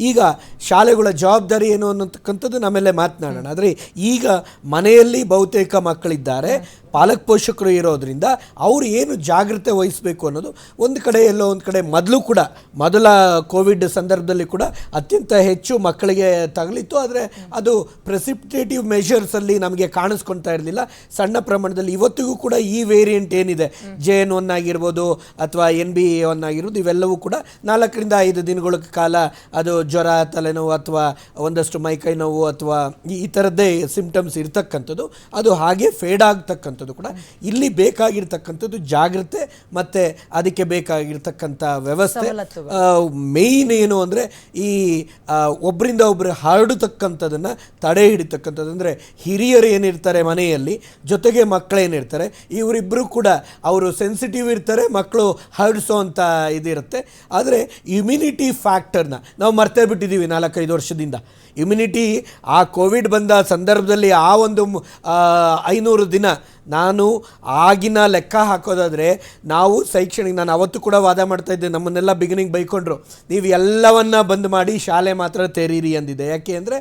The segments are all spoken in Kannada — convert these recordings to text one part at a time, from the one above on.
ಈಗ ಶಾಲೆಗಳ ಜವಾಬ್ದಾರಿ ಏನು ಅನ್ನತಕ್ಕಂಥದ್ದು ನಮ್ಮೆಲ್ಲೇ ಮಾತನಾಡೋಣ. ಆದರೆ ಈಗ ಮನೆಯಲ್ಲಿ ಬಹುತೇಕ ಮಕ್ಕಳಿದ್ದಾರೆ. ಪಾಲಕ ಪೋಷಕರು ಇರೋದರಿಂದ ಅವರು ಏನು ಜಾಗ್ರತೆ ವಹಿಸಬೇಕು ಅನ್ನೋದು ಒಂದು ಕಡೆ ಎಲ್ಲೋ ಒಂದು ಕಡೆ ಮೊದಲು ಕೂಡ, ಮೊದಲ ಕೋವಿಡ್ ಸಂದರ್ಭದಲ್ಲಿ ಕೂಡ ಅತ್ಯಂತ ಹೆಚ್ಚು ಮಕ್ಕಳಿಗೆ ತಗಲಿತ್ತು. ಆದರೆ ಅದು ಪ್ರೆಸಿಪ್ಟೇಟಿವ್ ಮೆಷರ್ಸಲ್ಲಿ ನಮಗೆ ಕಾಣಿಸ್ಕೊಳ್ತಾ ಇರಲಿಲ್ಲ. ಸಣ್ಣ ಪ್ರಮಾಣದಲ್ಲಿ ಇವತ್ತಿಗೂ ಕೂಡ ಈ ವೇರಿಯಂಟ್ ಏನಿದೆ? ಜೆ ಎನ್ ಒನ್ ಆಗಿರ್ಬೋದು ಅಥವಾ ಎನ್ ಬಿ ಎ ಒನ್ ಆಗಿರ್ಬೋದು, ಇವೆಲ್ಲವೂ ಕೂಡ ನಾಲ್ಕರಿಂದ ಐದು ದಿನಗಳ ಕಾಲ ಅದು ಜ್ವರ, ತಲೆನೋವು ಅಥವಾ ಒಂದಷ್ಟು ಮೈಕೈ ನೋವು ಅಥವಾ ಈ ಥರದ್ದೇ ಸಿಂಪ್ಟಮ್ಸ್ ಇರ್ತಕ್ಕಂಥದ್ದು. ಅದು ಹಾಗೆ ಫೇಡ್ ಆಗ್ತಕ್ಕಂಥದ್ದು. ಕೂಡ ಇಲ್ಲಿ ಬೇಕಾಗಿರ್ತಕ್ಕಂಥದ್ದು ಜಾಗ್ರತೆ ಮತ್ತು ಅದಕ್ಕೆ ಬೇಕಾಗಿರ್ತಕ್ಕಂಥ ವ್ಯವಸ್ಥೆ. ಮೇಯ್ನ್ ಏನು ಅಂದರೆ ಈ ಒಬ್ಬರಿಂದ ಒಬ್ಬರು ಹರಡತಕ್ಕಂಥದ್ದನ್ನು ತಡೆ ಹಿಡಿತಕ್ಕಂಥದ್ದು ಅಂದರೆ ಹಿರಿಯರು ಏನಿರ್ತಾರೆ ಮನೆಯಲ್ಲಿ ಜೊತೆಗೆ ಮಕ್ಕಳೇನಿರ್ತಾರೆ ಇವರಿಬ್ಬರು ಕೂಡ ಅವರು ಸೆನ್ಸಿಟಿವ್ ಇರ್ತಾರೆ ಮಕ್ಕಳು ಹರಡಿಸೋ ಅಂತ ಇದಿರುತ್ತೆ. ಆದರೆ ಇಮ್ಯುನಿಟಿ ಫ್ಯಾಕ್ಟರ್ನ ನಾವು ಮರ್ತೇ ಬಿಟ್ಟಿದ್ದೀವಿ ನಾಲ್ಕೈದು ವರ್ಷದಿಂದ. ಇಮ್ಯುನಿಟಿ ಆ ಕೋವಿಡ್ ಬಂದ ಸಂದರ್ಭದಲ್ಲಿ ಆ ಒಂದು ಐನೂರು ದಿನ ನಾನು ಆಗಿನ ಲೆಕ್ಕ ಹಾಕೋದಾದರೆ ನಾವು ಶೈಕ್ಷಣಿಕ ನಾನು ಅವತ್ತು ಕೂಡ ವಾದ ಮಾಡ್ತಾ ಇದ್ದೆ, ನಮ್ಮನ್ನೆಲ್ಲ ಬಿಗಿನಿಂಗ್ ಬೈಕೊಂಡ್ರು. ನೀವು ಎಲ್ಲವನ್ನ ಬಂದ್ ಮಾಡಿ ಶಾಲೆ ಮಾತ್ರ ತೆರೀರಿ ಅಂದಿದೆ. ಯಾಕೆ ಅಂದರೆ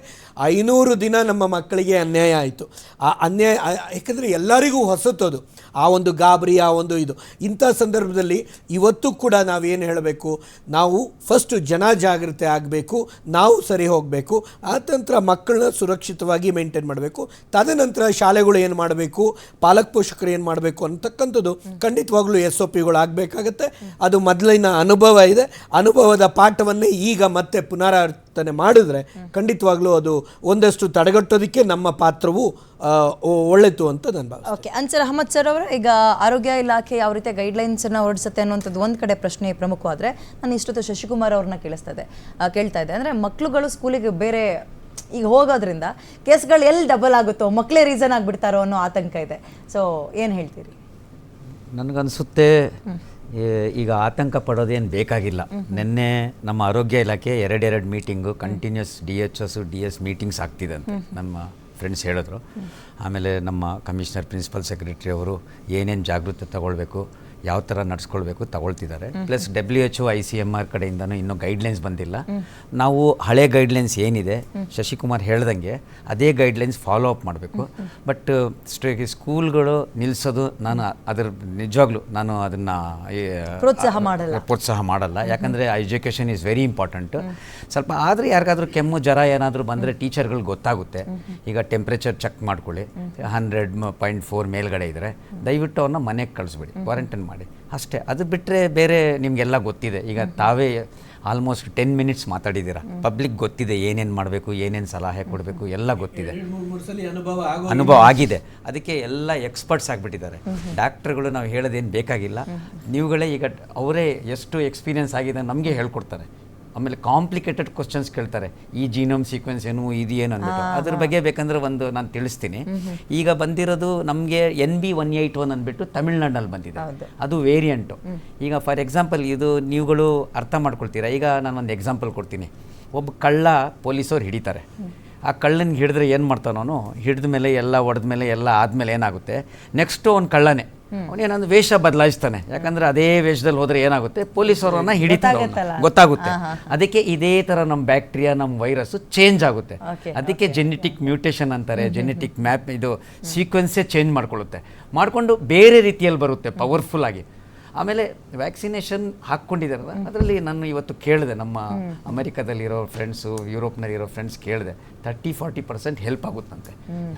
ಐನೂರು ದಿನ ನಮ್ಮ ಮಕ್ಕಳಿಗೆ ಅನ್ಯಾಯ ಆಯಿತು. ಆ ಅನ್ಯಾಯ ಯಾಕೆಂದರೆ ಎಲ್ಲರಿಗೂ ಹೊಸತದು ಆ ಒಂದು ಗಾಬರಿ, ಆ ಒಂದು ಇದು. ಇಂಥ ಸಂದರ್ಭದಲ್ಲಿ ಇವತ್ತು ಕೂಡ ನಾವೇನು ಹೇಳಬೇಕು? ನಾವು ಫಸ್ಟು ಜನ ಜಾಗೃತಿ ಆಗಬೇಕು, ನಾವು ಸರಿ ಹೋಗಬೇಕು, ಆ ನಂತರ ಮಕ್ಕಳನ್ನ ಸುರಕ್ಷಿತವಾಗಿ ಮೇಂಟೈನ್ ಮಾಡಬೇಕು. ತದನಂತರ ಶಾಲೆಗಳು ಏನು ಮಾಡಬೇಕು? ಪಾಲಕ ಪೋಷಕರು ಏನು ಮಾಡಬೇಕು ಅಂತಕ್ಕಂಥದ್ದು ಖಂಡಿತವಾಗ್ಲೂ ಎಸ್ ಒ ಪಿಗಳು ಆಗಬೇಕಾಗತ್ತೆ. ಅದು ಮೊದಲಿನ ಅನುಭವ ಇದೆ. ಅನುಭವದ ಪಾಠವನ್ನೇ ಈಗ ಮತ್ತೆ ಪುನರಾವರ್ತನೆ ಮಾಡಿದ್ರೆ ಖಂಡಿತವಾಗ್ಲೂ ಅದು ಒಂದಷ್ಟು ತಡೆಗಟ್ಟೋದಕ್ಕೆ ನಮ್ಮ ಪಾತ್ರವು ಒಳ್ಳೆಯದು ಅಂತ ನನ್ನ ಭಾವ ಓಕೆ ಅನ್ಸರ್ ಅಹಮದ್ ಸರ್ ಅವರು, ಈಗ ಆರೋಗ್ಯ ಇಲಾಖೆ ಯಾವ ರೀತಿ ಗೈಡ್ಲೈನ್ಸನ್ನು ಹೊರಡಿಸುತ್ತೆ ಅನ್ನುವಂಥದ್ದು ಒಂದು ಕಡೆ ಪ್ರಶ್ನೆ ಪ್ರಮುಖವಾದರೆ, ನಾನು ಇಷ್ಟೊತ್ತು ಶಶಿಕುಮಾರ್ ಅವ್ರನ್ನ ಕೇಳಿಸ್ತಾ ಇದೆ ಕೇಳ್ತಾ ಇದೆ ಅಂದರೆ ಮಕ್ಕಳುಗಳು ಸ್ಕೂಲಿಗೆ ಬೇರೆ ಈಗ ಹೋಗೋದ್ರಿಂದ ಕೇಸ್ಗಳು ಎಲ್ಲಿ ಡಬಲ್ ಆಗುತ್ತೋ ಮಕ್ಕಳೇ ರೀಸನ್ ಆಗಿಬಿಡ್ತಾರೋ ಅನ್ನೋ ಆತಂಕ ಇದೆ. ಸೊ ಏನು ಹೇಳ್ತೀರಿ? ನನಗನ್ಸುತ್ತೆ ಈಗ ಆತಂಕ ಪಡೋದೇನು ಬೇಕಾಗಿಲ್ಲ. ನಿನ್ನೆ ನಮ್ಮ ಆರೋಗ್ಯ ಇಲಾಖೆ ಎರಡೆರಡು meeting continues D H S D S meetings ಆಗ್ತಿದೆ ಅಂತ ನಮ್ಮ ಫ್ರೆಂಡ್ಸ್ ಹೇಳಿದ್ರು. ಆಮೇಲೆ ನಮ್ಮ ಕಮಿಷನರ್ ಪ್ರಿನ್ಸಿಪಲ್ ಸೆಕ್ರೆಟರಿ ಅವರು ಏನೇನು ಜಾಗೃತಿ ತಗೊಳ್ಬೇಕು ಯಾವ ಥರ ನಡೆಸ್ಕೊಳ್ಬೇಕು ತಗೊಳ್ತಿದ್ದಾರೆ. Plus W H I C M R ಕಡೆಯಿಂದನೂ ಇನ್ನೂ ಗೈಡ್ಲೈನ್ಸ್ ಬಂದಿಲ್ಲ. ನಾವು ಹಳೆ ಗೈಡ್ಲೈನ್ಸ್ ಏನಿದೆ ಶಶಿಕುಮಾರ್ ಹೇಳ್ದಂಗೆ ಅದೇ ಗೈಡ್ಲೈನ್ಸ್ ಫಾಲೋ ಅಪ್ ಮಾಡಬೇಕು. ಬಟ್ ಸ್ಕೂಲ್ಗಳು ನಿಲ್ಲಿಸೋದು ನಾನು ಅದರ ನಿಜವಾಗ್ಲೂ ನಾನು ಅದನ್ನು ಪ್ರೋತ್ಸಾಹ ಮಾಡಲ್ಲ. ಪ್ರೋತ್ಸಾಹ ಮಾಡಲ್ಲ. ಯಾಕಂದರೆ ಎಜುಕೇಷನ್ ಈಸ್ ವೆರಿ ಇಂಪಾರ್ಟೆಂಟ್ ಸ್ವಲ್ಪ ಆದರೆ ಯಾರಿಗಾದ್ರೂ ಕೆಮ್ಮು ಜ್ವರ ಏನಾದರೂ ಬಂದರೆ ಟೀಚರ್ಗಳು ಗೊತ್ತಾಗುತ್ತೆ. ಈಗ ಟೆಂಪ್ರೇಚರ್ ಚೆಕ್ ಮಾಡ್ಕೊಳ್ಳಿ. ಹಂಡ್ರೆಡ್ ಪಾಯಿಂಟ್ ಫೋರ್ ಮೇಲ್ಗಡೆ ಇದ್ದರೆ ದಯವಿಟ್ಟು ಅವ್ರನ್ನ ಮನೆಗೆ ಕಳಿಸ್ಬಿಡಿ. ಕ್ವಾರಂಟೈನ್ ಮಾಡಿ. ಅಷ್ಟೇ ಅದು ಬಿಟ್ಟರೆ ಬೇರೆ ನಿಮಗೆಲ್ಲ ಗೊತ್ತಿದೆ. ಈಗ ತಾವೇ ಆಲ್ಮೋಸ್ಟ್ ಟೆನ್ ಮಿನಿಟ್ಸ್ ಮಾತಾಡಿದ್ದೀರಾ? ಪಬ್ಲಿಕ್ ಗೊತ್ತಿದೆ ಏನೇನು ಮಾಡಬೇಕು ಏನೇನು ಸಲಹೆ ಕೊಡಬೇಕು ಎಲ್ಲ ಗೊತ್ತಿದೆ. ಅನುಭವ ಆಗಿದೆ. ಅದಕ್ಕೆ ಎಲ್ಲ ಎಕ್ಸ್ಪರ್ಟ್ಸ್ ಆಗಿಬಿಟ್ಟಿದ್ದಾರೆ. ಡಾಕ್ಟ್ರುಗಳು ನಾವು ಹೇಳೋದೇನು ಬೇಕಾಗಿಲ್ಲ. ನೀವುಗಳೇ ಈಗ ಅವರೇ ಎಷ್ಟು ಎಕ್ಸ್ಪೀರಿಯನ್ಸ್ ಆಗಿದೆ ನಮಗೆ ಹೇಳ್ಕೊಡ್ತಾರೆ. ಆಮೇಲೆ ಕಾಂಪ್ಲಿಕೇಟೆಡ್ ಕ್ವಶನ್ಸ್ ಕೇಳ್ತಾರೆ. ಈ ಜೀನೋಮ್ ಸೀಕ್ವೆನ್ಸ್ ಏನು ಇದು ಏನು ಅಂದ್ಬಿಟ್ಟು. ಅದ್ರ ಬಗ್ಗೆ ಬೇಕಂದ್ರೆ ಒಂದು ನಾನು ತಿಳಿಸ್ತೀನಿ. ಈಗ ಬಂದಿರೋದು ನಮಗೆ N B one eight one ಅಂದ್ಬಿಟ್ಟು ತಮಿಳ್ನಾಡಿನಲ್ಲಿ ಬಂದಿದೆ. ಅದು ವೇರಿಯಂಟು ಈಗ ಫಾರ್ ಎಕ್ಸಾಂಪಲ್ ಇದು ನೀವುಗಳು ಅರ್ಥ ಮಾಡ್ಕೊಳ್ತೀರಾ? ಈಗ ನಾನು ಒಂದು ಎಕ್ಸಾಂಪಲ್ ಕೊಡ್ತೀನಿ. ಒಬ್ಬ ಕಳ್ಳ ಪೊಲೀಸವ್ರು ಹಿಡಿತಾರೆ. ಆ ಕಳ್ಳನಿಗೆ ಹಿಡಿದ್ರೆ ಏನು ಮಾಡ್ತಾನೋನು ಹಿಡಿದ ಮೇಲೆ ಎಲ್ಲ ಹೊಡೆದ ಮೇಲೆ ಎಲ್ಲ ಆದಮೇಲೆ ಏನಾಗುತ್ತೆ? ನೆಕ್ಸ್ಟು ಒಂದು ಕಳ್ಳನೇ. ಅವನೇನೊಂದು ವೇಷ ಬದಲಾಯಿಸ್ತಾನೆ. ಯಾಕಂದ್ರೆ ಅದೇ ವೇಷದಲ್ಲಿ ಹೋದ್ರೆ ಏನಾಗುತ್ತೆ? ಪೊಲೀಸರನ್ನ ಹಿಡಿತಾರೆ ಅವ್ರನ್ನ. ಗೊತ್ತಾಗುತ್ತೆ. ಅದಕ್ಕೆ ಇದೇ ತರ ನಮ್ಮ ಬ್ಯಾಕ್ಟೀರಿಯಾ ನಮ್ಮ ವೈರಸ್ ಚೇಂಜ್ ಆಗುತ್ತೆ. ಅದಕ್ಕೆ ಜೆನೆಟಿಕ್ ಮ್ಯೂಟೇಷನ್ ಅಂತಾರೆ ಜೆನೆಟಿಕ್ ಮ್ಯಾಪ್ ಇದು ಸೀಕ್ವೆನ್ಸೇ ಚೇಂಜ್ ಮಾಡ್ಕೊಳ್ಳುತ್ತೆ. ಮಾಡಿಕೊಂಡು ಬೇರೆ ರೀತಿಯಲ್ಲಿ ಬರುತ್ತೆ ಪವರ್ಫುಲ್ ಆಗಿ. ಆಮೇಲೆ ವ್ಯಾಕ್ಸಿನೇಷನ್ ಹಾಕ್ಕೊಂಡಿದ್ದಾರೆ ಅದರಲ್ಲಿ ನಾನು ಇವತ್ತು ಕೇಳಿದೆ ನಮ್ಮ ಅಮೆರಿಕದಲ್ಲಿರೋ ಫ್ರೆಂಡ್ಸು ಯುರೋಪ್ನಲ್ಲಿರೋ ಫ್ರೆಂಡ್ಸ್ ಕೇಳಿದೆ ತರ್ಟಿ ಫಾರ್ಟಿ ಪರ್ಸೆಂಟ್ ಹೆಲ್ಪ್ ಆಗುತ್ತಂತೆ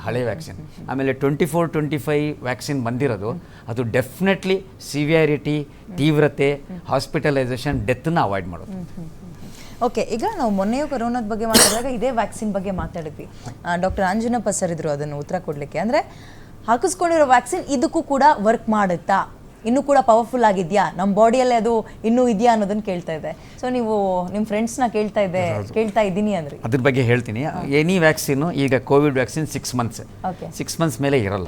ಹಳೆ ವ್ಯಾಕ್ಸಿನ್ ಆಮೇಲೆ twenty four twenty five vaccine ಬಂದಿರೋದು ಅದು ಡೆಫಿನೆಟ್ಲಿ ಸಿವಿಯಾರಿಟಿ ತೀವ್ರತೆ ಹಾಸ್ಪಿಟಲೈಸೇಷನ್ ಡೆತ್ನ ಅವಾಯ್ಡ್ ಮಾಡೋದು. ಓಕೆ ಈಗ ನಾವು ಮೊನ್ನೆಯೂ ಕೊರೋನಾದ ಬಗ್ಗೆ ಮಾತಾಡಿದಾಗ ಇದೇ ವ್ಯಾಕ್ಸಿನ್ ಬಗ್ಗೆ ಮಾತಾಡಿದ್ವಿ. ಡಾಕ್ಟರ್ ಅಂಜನಪ್ಪ ಸರ್ ಇದ್ರು ಅದನ್ನು ಉತ್ತರ ಕೊಡಲಿಕ್ಕೆ. ಅಂದರೆ ಹಾಕಿಸ್ಕೊಂಡಿರೋ ವ್ಯಾಕ್ಸಿನ್ ಇದಕ್ಕೂ ಕೂಡ ವರ್ಕ್ ಮಾಡುತ್ತಾ? ಇನ್ನೂ ಕೂಡ ಪವರ್ಫುಲ್ ಆಗಿದೆಯಾ? ನಮ್ಮ ಬಾಡಿಯಲ್ಲೇ ಅದು ಇನ್ನೂ ಇದೆಯಾ ಅನ್ನೋದನ್ನ ಕೇಳ್ತಾ ಇದೆ. ಸೊ ನೀವು ನಿಮ್ಮ ಫ್ರೆಂಡ್ಸ್ನ ಕೇಳ್ತಾ ಇದೆ ಕೇಳ್ತಾ ಇದ್ದೀನಿ ಅಂದ್ರೆ. ಅದ್ರ ಬಗ್ಗೆ ಹೇಳ್ತೀನಿ. ಎನಿ ವ್ಯಾಕ್ಸಿನ್ ಈಗ Covid vaccine six months. Six months ಮೇಲೆ ಇರಲ್ಲ.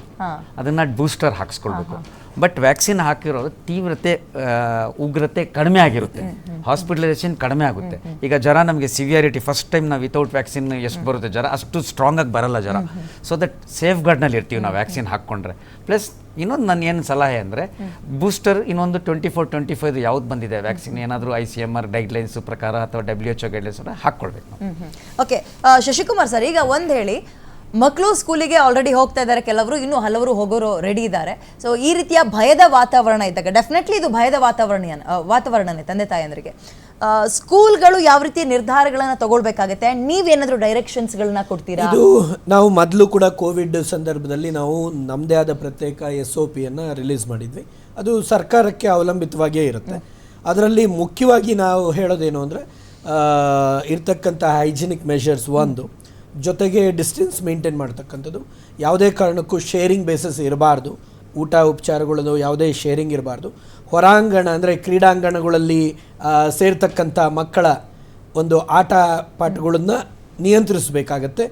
ಅದನ್ನ ಅದನ್ನು ಬೂಸ್ಟರ್ ಹಾಕಿಸ್ಕೊಳ್ಬೇಕು. ಬಟ್ ವ್ಯಾಕ್ಸಿನ್ ಹಾಕಿರೋದು ತೀವ್ರತೆ ಉಗ್ರತೆ ಕಡಿಮೆ ಆಗಿರುತ್ತೆ. ಹಾಸ್ಪಿಟಲೈಸೇಷನ್ ಕಡಿಮೆ ಆಗುತ್ತೆ. ಈಗ ಜ್ವರ ನಮಗೆ ಸಿವಿಯಾರಿಟಿ ಫಸ್ಟ್ ಟೈಮ್ ನಾವು ವಿತೌಟ್ ವ್ಯಾಕ್ಸಿನ್ ಎಷ್ಟು ಬರುತ್ತೆ? ಜ್ವರ ಅಷ್ಟು ಸ್ಟ್ರಾಂಗಾಗಿ ಬರಲ್ಲ ಜ್ವರ. ಸೊ ದಟ್ ಸೇಫ್ ಗಾರ್ಡ್ನಲ್ಲಿ ಇರ್ತೀವಿ ನಾವು ವ್ಯಾಕ್ಸಿನ್ ಹಾಕ್ಕೊಂಡ್ರೆ. ಪ್ಲಸ್ ಇನ್ನೊಂದು ನನ್ನ ಏನು ಸಲಹೆ ಅಂದರೆ ಬೂಸ್ಟರ್ ಇನ್ನೊಂದು ಟ್ವೆಂಟಿ ಫೋರ್ ಟ್ವೆಂಟಿ ಫೈವ್ ಯಾವ್ದು ಬಂದಿದೆ? ವ್ಯಾಕ್ಸಿನ್ ಏನಾದರೂ I C M R guidelines ಪ್ರಕಾರ ಅಥವಾ ಡಬ್ಲ್ಯೂ ಎಚ್ ಒ ಗೈಡ್ಲೈನ್ಸ್ ಹಾಕ್ಕೊಳ್ಬೇಕು ಓಕೆ ಶಶಿಕುಮಾರ್ ಸರ್ ಈಗ ಒಂದು ಹೇಳಿ ಮಕ್ಕಳು ಸ್ಕೂಲಿಗೆ ಆಲ್ರೆಡಿ ಹೋಗ್ತಾ ಇದ್ದಾರೆ ಕೆಲವರು ಇನ್ನೂ ಹಲವರು ಹೋಗೋರು ರೆಡಿ ಇದ್ದಾರೆ. ಸೊ ಈ ರೀತಿಯ ಭಯದ ವಾತಾವರಣ ಇದ್ದಾಗ ಡೆಫಿನೆಟ್ಲಿ ಇದು ಭಯದ ವಾತಾವರಣ ವಾತಾವರಣನೇ ತಂದೆ ತಾಯಂದ್ರಿಗೆ. ಸ್ಕೂಲ್ಗಳು ಯಾವ ರೀತಿ ನಿರ್ಧಾರಗಳನ್ನು ತಗೊಳ್ಬೇಕಾಗತ್ತೆ? ನೀವೇನಾದರೂ ಡೈರೆಕ್ಷನ್ಸ್ಗಳನ್ನ ಕೊಡ್ತೀರಾ? ಇದು ನಾವು ಮೊದಲು ಕೂಡ ಕೋವಿಡ್ ಸಂದರ್ಭದಲ್ಲಿ ನಾವು ನಮ್ಮದೇ ಆದ ಪ್ರತ್ಯೇಕ ಎಸ್ ಒ ಪಿಯನ್ನು ರಿಲೀಸ್ ಮಾಡಿದ್ವಿ. ಅದು ಸರ್ಕಾರಕ್ಕೆ ಅವಲಂಬಿತವಾಗಿಯೇ ಇರುತ್ತೆ. ಅದರಲ್ಲಿ ಮುಖ್ಯವಾಗಿ ನಾವು ಹೇಳೋದೇನು ಅಂದರೆ ಇರ್ತಕ್ಕಂಥ ಹೈಜಿನಿಕ್ ಮೆಷರ್ಸ್ ಒಂದು. ಜೊತೆಗೆ ಡಿಸ್ಟೆನ್ಸ್ ಮೇಂಟೈನ್ ಮಾಡ್ತಕ್ಕಂಥದ್ದು. ಯಾವುದೇ ಕಾರಣಕ್ಕೂ ಶೇರಿಂಗ್ ಬೇಸಸ್ ಇರಬಾರ್ದು. ಊಟ ಉಪಚಾರಗಳದು ಯಾವುದೇ ಶೇರಿಂಗ್ ಇರಬಾರ್ದು. ಹೊರಾಂಗಣ ಅಂದರೆ ಕ್ರೀಡಾಂಗಣಗಳಲ್ಲಿ ಸೇರ್ತಕ್ಕಂಥ ಮಕ್ಕಳ ಒಂದು ಆಟ ಪಾಠಗಳನ್ನು ನಿಯಂತ್ರಿಸಬೇಕಾಗತ್ತೆ.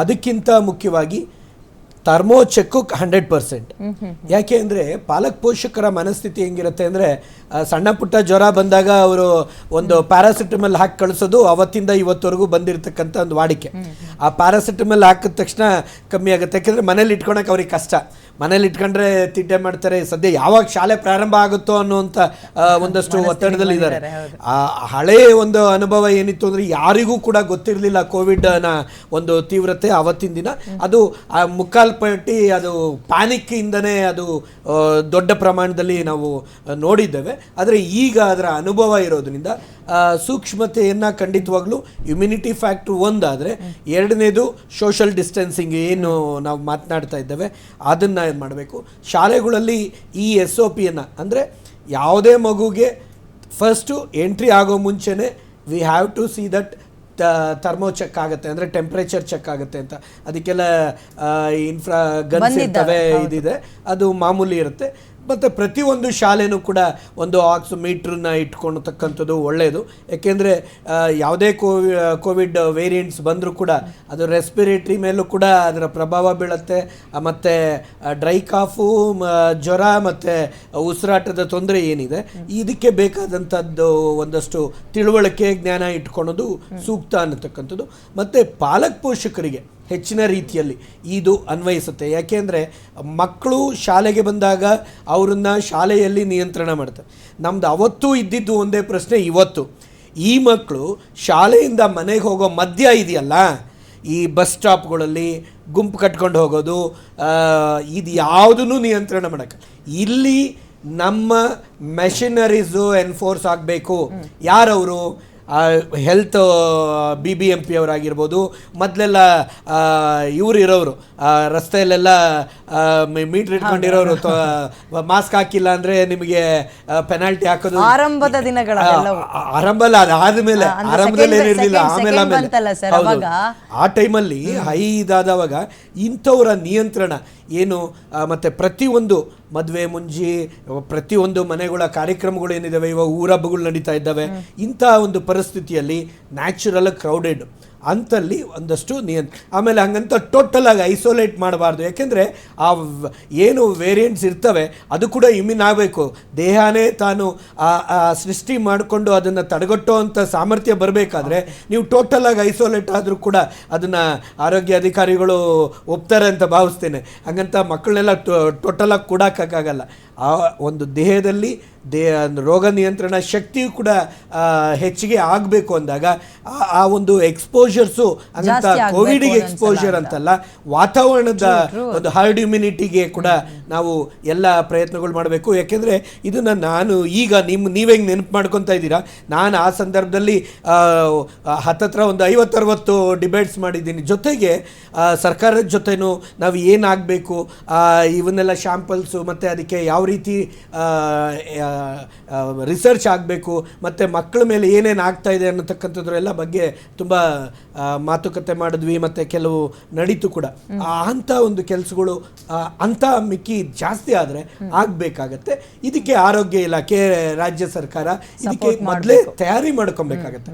ಅದಕ್ಕಿಂತ ಮುಖ್ಯವಾಗಿ ಥರ್ಮೋ ಚೆಕ್ಕು ಹಂಡ್ರೆಡ್ ಪರ್ಸೆಂಟ್. ಯಾಕೆ ಅಂದರೆ ಪಾಲಕ್ ಪೋಷಕರ ಮನಸ್ಥಿತಿ ಹೆಂಗಿರುತ್ತೆ ಅಂದರೆ ಸಣ್ಣ ಪುಟ್ಟ ಜ್ವರ ಬಂದಾಗ ಅವರು ಒಂದು ಪ್ಯಾರಾಸಿಟಮಲ್ ಹಾಕಿ ಕಳಿಸೋದು ಅವತ್ತಿಂದ ಇವತ್ತವರೆಗೂ ಬಂದಿರತಕ್ಕಂಥ ಒಂದು ವಾಡಿಕೆ. ಆ ಪ್ಯಾರಾಸಿಟಮಲ್ ಹಾಕಿದ ತಕ್ಷಣ ಕಮ್ಮಿ ಆಗುತ್ತೆ. ಯಾಕೆಂದರೆ ಮನೇಲಿ ಇಟ್ಕೊಳಕ್ಕೆ ಅವ್ರಿಗೆ ಕಷ್ಟ. ಮನೇಲಿ ಇಟ್ಕೊಂಡ್ರೆ ತಿಟ್ಟೆ ಮಾಡ್ತಾರೆ. ಸದ್ಯ ಯಾವಾಗ ಶಾಲೆ ಪ್ರಾರಂಭ ಆಗುತ್ತೋ ಅನ್ನುವಂಥ ಒಂದಷ್ಟು ಒತ್ತಡದಲ್ಲಿ ಇದ್ದಾರೆ. ಆ ಹಳೆ ಒಂದು ಅನುಭವ ಏನಿತ್ತು ಅಂದರೆ ಯಾರಿಗೂ ಕೂಡ ಗೊತ್ತಿರಲಿಲ್ಲ ಕೋವಿಡ್ನ ಒಂದು ತೀವ್ರತೆ ಅವತ್ತಿನ ದಿನ. ಅದು ಆ ಮುಕ್ಕಾಲ್ ಪಟ್ಟಿ ಅದು ಪ್ಯಾನಿಕ್ಕಿಂದನೇ ಅದು ದೊಡ್ಡ ಪ್ರಮಾಣದಲ್ಲಿ ನಾವು ನೋಡಿದ್ದೇವೆ. ಆದರೆ ಈಗ ಅದರ ಅನುಭವ ಇರೋದ್ರಿಂದ ಸೂಕ್ಷ್ಮತೆಯನ್ನು ಖಂಡಿತವಾಗಲೂ ಇಮ್ಯುನಿಟಿ ಫ್ಯಾಕ್ಟ್ರ್ ಒಂದಾದರೆ ಎರಡನೇದು ಸೋಷಲ್ ಡಿಸ್ಟೆನ್ಸಿಂಗ್ ಏನು ನಾವು ಮಾತನಾಡ್ತಾ ಇದ್ದೇವೆ. ಅದನ್ನು ಏನು ಮಾಡಬೇಕು? ಶಾಲೆಗಳಲ್ಲಿ ಈ ಎಸ್ ಒ ಪಿಯನ್ನು ಅಂದರೆ ಯಾವುದೇ ಮಗುಗೆ ಫಸ್ಟು ಎಂಟ್ರಿ ಆಗೋ ಮುಂಚೆನೇ we have to see that thermo check ಆಗುತ್ತೆ ಅಂದರೆ ಟೆಂಪ್ರೇಚರ್ ಚೆಕ್ ಆಗುತ್ತೆ ಅಂತ. ಅದಕ್ಕೆಲ್ಲ ಇನ್ಫ್ರಾ ಗನ್ಸ್ ಇರ್ತವೆ ಇದಿದೆ. ಅದು ಮಾಮೂಲಿ ಇರುತ್ತೆ. ಮತ್ತು ಪ್ರತಿಯೊಂದು ಶಾಲೆನೂ ಕೂಡ ಒಂದು ಆಕ್ಸಿಮೀಟ್ರನ್ನ ಇಟ್ಕೊಳ್ತಕ್ಕಂಥದ್ದು ಒಳ್ಳೆಯದು. ಯಾಕೆಂದರೆ ಯಾವುದೇ ಕೋವಿ ಕೋವಿಡ್ ವೇರಿಯಂಟ್ಸ್ ಬಂದರೂ ಕೂಡ ಅದು ರೆಸ್ಪಿರೇಟ್ರಿ ಮೇಲೂ ಕೂಡ ಅದರ ಪ್ರಭಾವ ಬೀಳುತ್ತೆ. ಮತ್ತು ಡ್ರೈ ಕಾಫು ಜ್ವರ ಮತ್ತು ಉಸಿರಾಟದ ತೊಂದರೆ ಏನಿದೆ, ಇದಕ್ಕೆ ಬೇಕಾದಂಥದ್ದು ಒಂದಷ್ಟು ತಿಳುವಳಿಕೆ, ಜ್ಞಾನ ಇಟ್ಕೊಳೋದು ಸೂಕ್ತ ಅನ್ನತಕ್ಕಂಥದ್ದು. ಮತ್ತು ಪಾಲಕ್ ಪೋಷಕರಿಗೆ ಹೆಚ್ಚಿನ ರೀತಿಯಲ್ಲಿ ಇದು ಅನ್ವಯಿಸುತ್ತೆ. ಯಾಕೆಂದರೆ ಮಕ್ಕಳು ಶಾಲೆಗೆ ಬಂದಾಗ ಅವರನ್ನು ಶಾಲೆಯಲ್ಲಿ ನಿಯಂತ್ರಣ ಮಾಡ್ತಾರೆ. ನಮ್ದು ಅವತ್ತೂ ಇದ್ದಿದ್ದು ಒಂದೇ ಪ್ರಶ್ನೆ ಇವತ್ತು. ಈ ಮಕ್ಕಳು ಶಾಲೆಯಿಂದ ಮನೆಗೆ ಹೋಗೋ ಮಧ್ಯ ಇದೆಯಲ್ಲ ಈ ಬಸ್ ಸ್ಟಾಪ್ಗಳಲ್ಲಿ ಗುಂಪು ಕಟ್ಕೊಂಡು ಹೋಗೋದು ಇದು ಯಾವುದನ್ನು ನಿಯಂತ್ರಣ ಮಾಡೋಕ್ಕೆ. ಇಲ್ಲಿ ನಮ್ಮ ಮೆಷಿನರೀಸು ಎನ್ಫೋರ್ಸ್ ಆಗಬೇಕು. ಯಾರವರು? Health B B M P ಅವರಾಗಿರ್ಬೋದು ಮೊದಲೆಲ್ಲ ಇವರು ಇರೋರು ಆ, ರಸ್ತೆಯಲ್ಲೆಲ್ಲ ಮೀಟ್ರ್ ಇಟ್ಕೊಂಡಿರೋರು. ಮಾಸ್ಕ್ ಹಾಕಿಲ್ಲ ಅಂದರೆ ನಿಮಗೆ ಪೆನಾಲ್ಟಿ ಹಾಕೋದು ಆರಂಭದ ದಿನಗಳ ಆ, ಆ- ಆರಂಭ ಅಲ್ಲ ಅದಾದ್ಮೇಲೆ ಆ, ಆರಂಭದಲ್ಲಿ ಏನಿರಲಿಲ್ಲ ಆಮೇಲೆ ಆಮೇಲೆ? ಆ ಟೈಮಲ್ಲಿ ಹೈ ಇದಾದವಾಗ ಇಂಥವರ ನಿಯಂತ್ರಣ ಏನು ಮತ್ತು ಮತ್ತೆ ಪ್ರತಿಯೊಂದು ಮದುವೆ ಮುಂಜಿ, ಪ್ರತಿಯೊಂದು ಮನೆಗಳ ಕಾರ್ಯಕ್ರಮಗಳು ಏನಿದ್ದಾವೆ ಇವಾಗ ಊರ ಹಬ್ಬಗಳು ನಡೀತಾ ಇದ್ದಾವೆ. ಇಂಥ ಒಂದು ಪರಿಸ್ಥಿತಿಯಲ್ಲಿ ನ್ಯಾಚುರಲ್ ಕ್ರೌಡೆಡ್ ಅಂತಲ್ಲಿ ಒಂದಷ್ಟು ನಿಯಂತ್ರ ಆಮೇಲೆ ಹಂಗಂತ ಟೋಟಲಾಗಿ ಐಸೋಲೇಟ್ ಮಾಡಬಾರ್ದು. ಯಾಕೆಂದರೆ ಆ ಏನು ವೇರಿಯಂಟ್ಸ್ ಇರ್ತವೆ, ಅದು ಕೂಡ ಇಮ್ಯೂನ್ ಆಗಬೇಕು. ದೇಹನೇ ತಾನು ಸೃಷ್ಟಿ ಮಾಡಿಕೊಂಡು ಅದನ್ನು ತಡೆಗಟ್ಟೋ ಅಂಥ ಸಾಮರ್ಥ್ಯ ಬರಬೇಕಾದ್ರೆ ನೀವು ಟೋಟಲಾಗಿ ಐಸೋಲೇಟ್ ಆದರೂ ಕೂಡ ಅದನ್ನು ಆರೋಗ್ಯ ಅಧಿಕಾರಿಗಳು ಒಪ್ತಾರೆ ಅಂತ ಭಾವಿಸ್ತೇನೆ. ಹಾಗಂತ ಮಕ್ಕಳನ್ನೆಲ್ಲ ಟೋಟಲ್ ಆಗಿ ಕೂಡಕ್ಕಾಗಲ್ಲ ಆ ಒಂದು ದೇಹದಲ್ಲಿ ದೇ ರೋಗ ನಿಯಂತ್ರಣ ಶಕ್ತಿಯು ಕೂಡ ಹೆಚ್ಚಿಗೆ ಆಗಬೇಕು ಅಂದಾಗ ಆ- ಒಂದು ಎಕ್ಸ್ಪೋಜರ್ಸು ಅಂತ ಕೋವಿಡ್ಗೆ ಎಕ್ಸ್ಪೋಜರ್ ಅಂತಲ್ಲ ವಾತಾವರಣದ ಒಂದು ಹರ್ಡ್ ಇಮ್ಯುನಿಟಿಗೆ ಕೂಡ ನಾವು ಎಲ್ಲ ಪ್ರಯತ್ನಗಳು ಮಾಡಬೇಕು. ಯಾಕೆಂದರೆ ಇದನ್ನು ನಾನು ಈಗ ನಿಮ್ಮ ನೀವೇ ನೆನಪು ಮಾಡ್ಕೊತಾ ಇದ್ದೀರಾ? ನಾನು ಆ ಸಂದರ್ಭದಲ್ಲಿ ಹತ್ತತ್ರ ಒಂದು ಐವತ್ತರವತ್ತು ಡಿಬೇಟ್ಸ್ ಮಾಡಿದ್ದೀನಿ. ಜೊತೆಗೆ ಸರ್ಕಾರದ ಜೊತೆನೂ ನಾವು ಏನಾಗಬೇಕು ಇವನ್ನೆಲ್ಲ ಶ್ಯಾಂಪಲ್ಸು ಮತ್ತು ಅದಕ್ಕೆ ಯಾವ ರೀತಿ ರಿಸರ್ಚ್ ಆಗಬೇಕು ಮತ್ತು ಮಕ್ಕಳ ಮೇಲೆ ಏನೇನು ಆಗ್ತಾ ಇದೆ ಅನ್ನತಕ್ಕಂಥದ್ರ ಎಲ್ಲ ಬಗ್ಗೆ ತುಂಬ ಮಾತುಕತೆ ಮಾಡಿದ್ವಿ ಮತ್ತು ಕೆಲವು ನಡೀತು ಕೂಡ. ಅಂಥ ಒಂದು ಕೆಲಸಗಳು ಅಂಥ ಮಿಕ್ಕಿ ಜಾಸ್ತಿ ಆದರೆ ಆಗಬೇಕಾಗತ್ತೆ. ಇದಕ್ಕೆ ಆರೋಗ್ಯ ಇಲಾಖೆ ರಾಜ್ಯ ಸರ್ಕಾರ ಇದಕ್ಕೆ ಮೊದಲೇ ತಯಾರಿ ಮಾಡ್ಕೊಬೇಕಾಗತ್ತೆ.